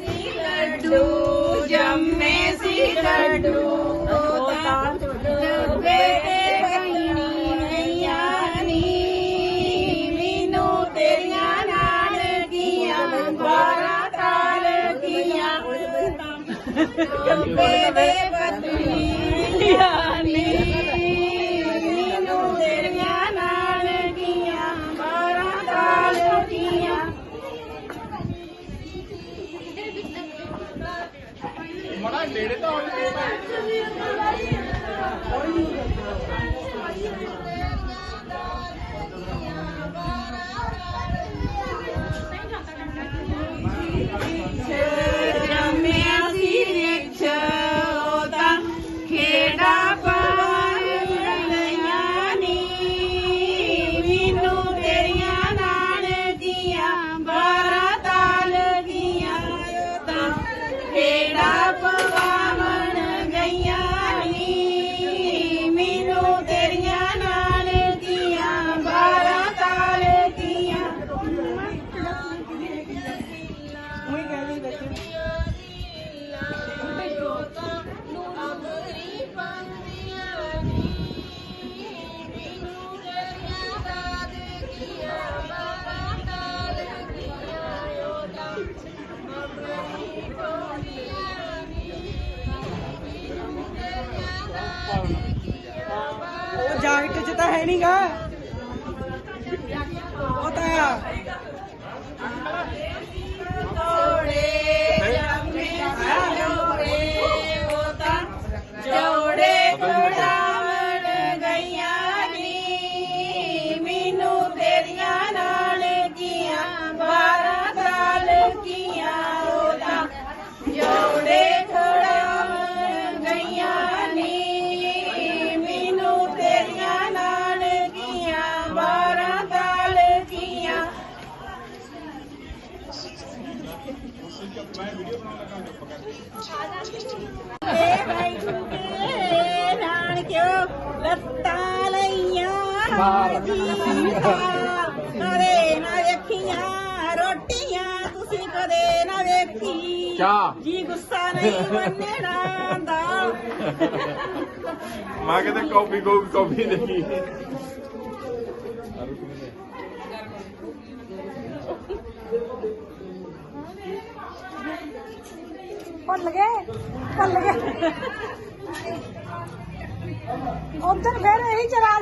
ਸੀ ਲੱਡੂ ਜੰਮੇ ਸੀ। ਲੱਡੂ ਨਈਆਂ ਨੀ ਮੈਨੂੰ ਤੇਰੀਆਂ ਨਾਨਕੀਆਂ ਬਾਰਾਂ ਤਾਲਕੀਆਂ ਡੁੱਬੇ ਦੇ ਮੜਾ ਨੇੜੇ ਤਾਂ ਹੋ ਜੰਮਿਆ ਉਹ ਚ ਤਾਂ ਹੈ ਨਹੀਂਗਾ ਉਹ ਤਾਂ ਜੋੜੇ ਨਾਨਕਿਓ ਲੱਤਾਂ ਲਈਆਂ ਜੀਆਂ ਕਦੇ ਨਾ ਵੇਖੀਆਂ ਰੋਟੀਆਂ ਤੁਸੀਂ ਕਦੇ ਨਾ ਵੇਖੀ। ਚਾਹ। ਜੀ ਗੁੱਸਾ ਨਹੀਂ ਮੰਨਣਾ ਦਾ ਮੈਂ ਕਹਿੰਦਾ ਕਾਫੀ ਕੋ ਕਾਫੀ ਦੇਖੀ ਭੁੱਲ ਗਏ ਭੁੱਲ ਗਏ। ਉਧਰ ਫੇਰ ਇਹੀ ਚਲਾ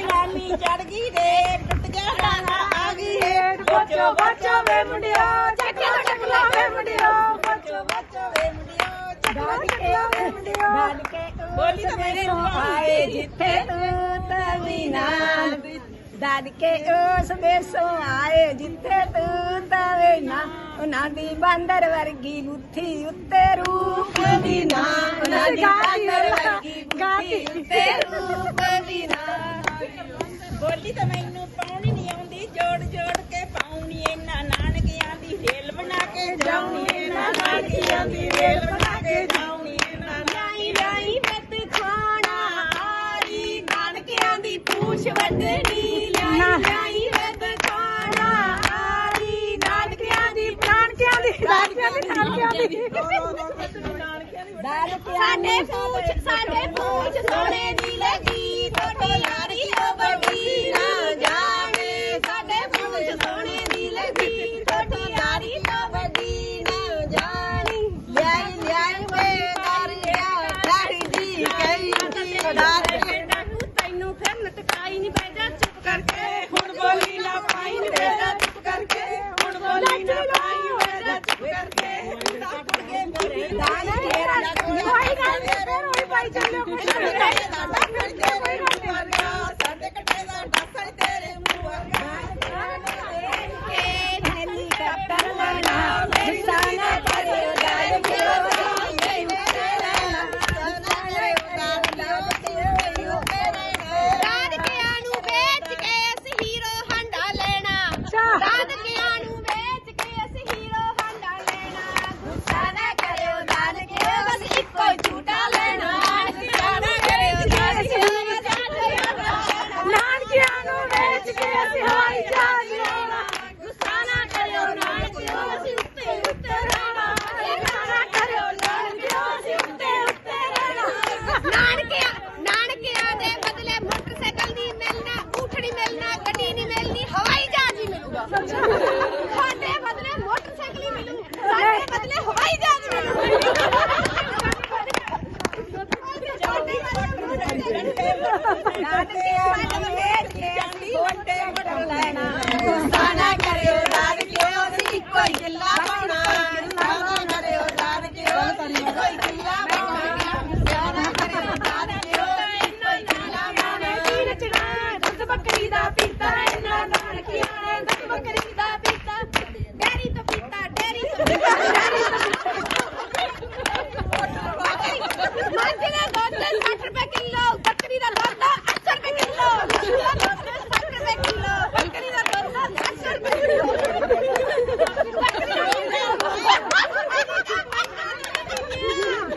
ਲਾਮੀ ਚੜ ਗਈ ਦੇ ਟੁੱਟ ਗਿਆ ਡਾਂਗਾ ਆ ਗਈ ਹੇਠ ਬੱਚੋ ਬੱਚੋ ਵੇ ਮੁੰਡਿਓ ਚੱਕਲਾ ਚੱਕਲਾ ਵੇ ਮੁੰਡਿਓ। ਬੱਚੋ ਬੱਚੋ ਵੇ ਮੁੰਡਿਓ ਚੱਕਲਾ ਚੱਕਲਾ ਵੇ ਮੁੰਡਿਓ। ਬੋਲੀ ਤਾਂ ਮੇਰੇ ਨੂੰ ਆਏ ਜਿੱਥੇ ਤੂੰ ਤਵੀਨਾ ਦਾਦਕੇ ਉਸ ਦੇਸੋਂ ਆਏ ਜਿੱਥੇ ਤੂੰ ਤਵੀਨਾ ਉਹਨਾਂ ਦੀ ਬਾਂਦਰ ਵਰਗੀ ਬੁੱਥੀ ਉੱਤੇ ਰੂਪ ਦੀ ਨਾ ਉਹਨਾਂ ਦੀ ਬਾਂਦਰ ਵਰਗੀ ਬੁੱਥੀ ਉੱਤੇ ਰੂਪ ਦੀ ਨਾ ਬੋਲੀ ਤਾਂ ਮੈਨੂੰ ਪਾਉਣੀ ਨਹੀਂ ਆਉਂਦੀ ਜੋੜ ਸਾਡੇ ਪੂਛ ਸੋਨੇ ਦੀ ਲੱਗੀ ਤੁਹਾਡੀ ਯਾਰੀ ਫਿਰ ਹੋਈ ਪਾਈ ai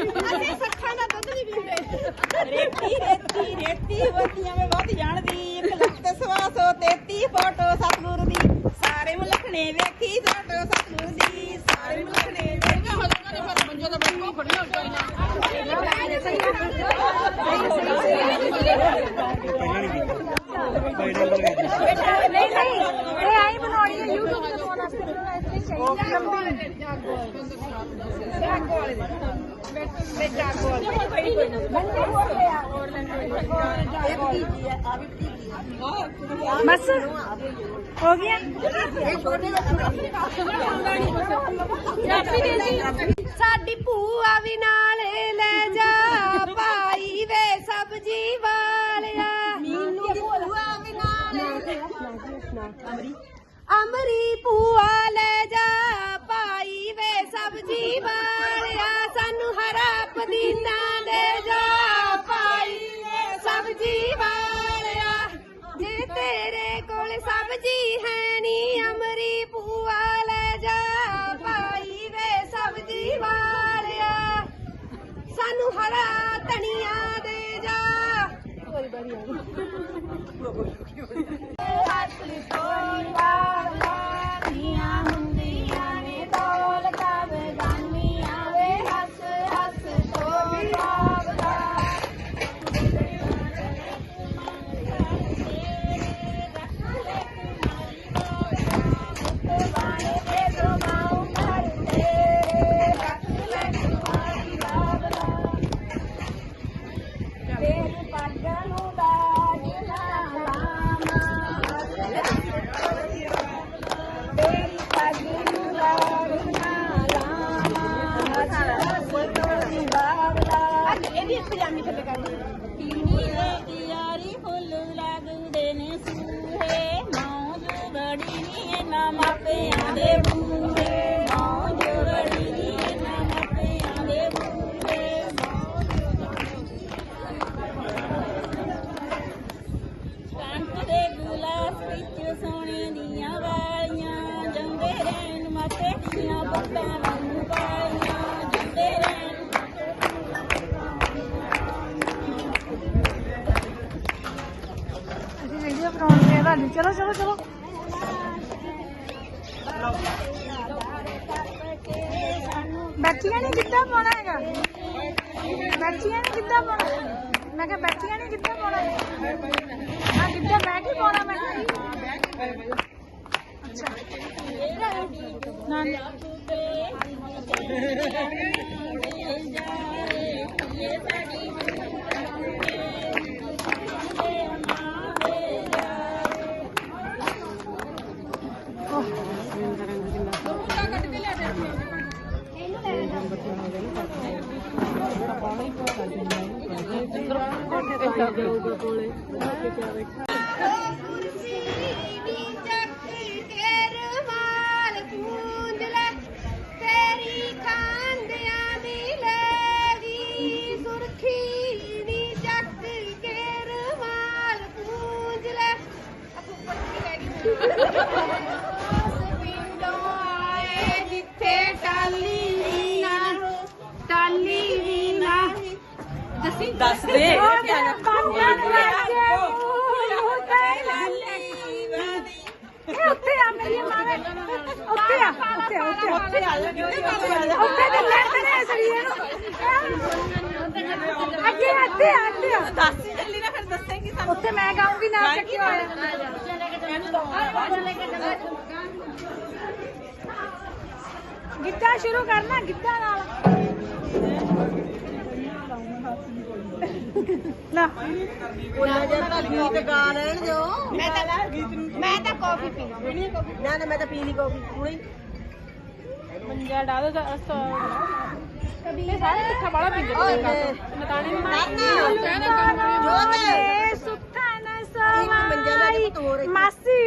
ਅਸੀਂ ਸੱਖਾਂ ਦਾ ਦੁੱਧ ਨਹੀਂ ਪੀਂਦੇ ਰੇਤੀ ਰੇਤੀ ਰੇਤੀ ਵਰਤੀਆਂ ਮੈਂ ਵੱਧ ਜਾਣਦੀ ਇੱਕ ਲੱਖ ਤੇ ਸਵਾ ਸੌ ਤੇਤੀ ਫੋਟੋ ਸਤਗੁਰ ਦੀ ਸਾਰੇ ਮੁਲਖਣੇ ਵੇਖੀ ਫੋਟੋ ਸਤਗੁਰ ਦੀ ਸਾਰੇ ਮੁਲਖਣੇ ਵੇਖੀ ਨਹੀਂ ਨਹੀਂ ਇਹ ਆਈ ਬਣਾਉਣੀ ਹੈ YouTube ਤੇ ਪਾਉਣ ਵਾਸਤੇ ਬਸ, ਹੋ ਗਿਆ। ਸਾਡੀ ਭੂਆ ਵੀ ਨਾਲ ਲੈ ਜਾ, ਭਾਈ ਵੇ ਸਬਜੀ ਵਾਲਿਆ। ਮੀਨੂ ਭੂਆ ਵੀ ਨਾਲ ਅਮਰੀ ਭੂਆ ਲੈ ਸਬਜੀ ਵਾਲਿਆ ਸਾਨੂੰ ਹਰਾ ਪਦੀਨਾ ਦੇ ਜਾ ਭਾਈ ਵੇ ਸਬਜੀ ਵਾਲਿਆ ਜੇ ਤੇਰੇ ਕੋਲ ਸਬਜੀ ਹੈ ਨੀ ਅਮਰੀ ਭੂਆ ਲੈ ਜਾ ਭਾਈ ਵੇ। ਸਬਜੀ ਵਾਲਿਆ ਸਾਨੂੰ ਹਰਾ ਧਨੀਆ ਦੇ ਜਾ। ਅਸਲੀ ਕੋਈ ਵਾਲੀਆਂ ਬਣਾਉਣੀ ਹੈ ਤੁਹਾਡੀ ਚਲੋ ਚਲੋ ਚਲੋ ਬੱਚੀਆਂ ਨੇ ਕਿੱਦਾਂ ਪਾਉਣਾ ਹੈਗਾ ਬੱਚੀਆਂ ਨੇ ਕਿੱਦਾਂ ਪਾਉਣਾ ਮੈਂ ਕਿਹਾ ਬੱਚੀਆਂ ਨੇ ਕਿੱਦਾਂ ਪਾਉਣਾ ਆ ਕਿੱਦਾਂ ਮੈਂ ਕੀ ਪਾਉਣਾ ਮੈਂ ਕਿਹਾ ਅੱਛਾ ਨਾ ਤੇਰੀ ਪਿੰਡੋਂ ਆਏ ਜਿੱਥੇ ਟਾਲੀ ਦੱਸੀ ਦੇ। ਉੱਤੇ ਆ ਮੇਰੀ ਮਾਂ ਦੇ। ਉੱਤੇ ਆ ਉੱਤੇ ਆ, ਉੱਤੇ ਆ। ਉੱਤੇ ਤੇ ਲੈਂਦੇ ਨੇ ਸਰੀਏ ਨੂੰ ਅੱਗੇ ਅੱਗੇ ਆ, ਅੱਗੇ। ਦੱਸ ਚੱਲੀ ਨਾ ਫਿਰ ਦੱਸੇਂਗੀ ਸਾਨੂੰ। ਉੱਥੇ ਮੈਂ ਗਾਉਂਗੀ ਨਾ ਚੱਕੀ ਹੋਇਆ। ਗਿੱਧਾ ਸ਼ੁਰੂ ਕਰਨਾ ਗਿੱਧਾ ਨਾਲ। मासी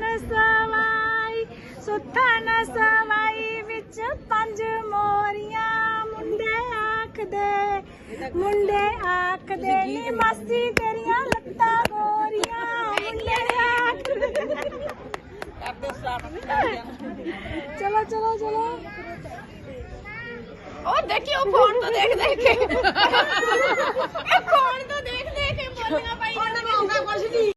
ने सवाई सवाई बिच पंज मोरिया ਆਖਦੇ ਮੁੰਡੇ ਆਖਦੇ ਨੀ ਮਾਸੀ ਤੇਰੀਆਂ ਲੱਤਾਂ ਗੋਰੀਆਂ ਮੁੰਡੇ ਆਖਦੇ। ਚਲੋ ਚਲੋ ਚਲੋ। ਉਹ ਦੇਖਿਓ ਫੋਨ ਤੋਂ ਦੇਖ ਦੇਖ ਕੇ? ਇਹ ਫੋਨ ਤੋਂ ਦੇਖ ਦੇਖ ਕੇ ਬੋਲੀਆਂ ਪਾਈ ਉਹਨਾਂ ਨੂੰ ਆਉਂਦਾ ਕੁਝ ਨਹੀਂ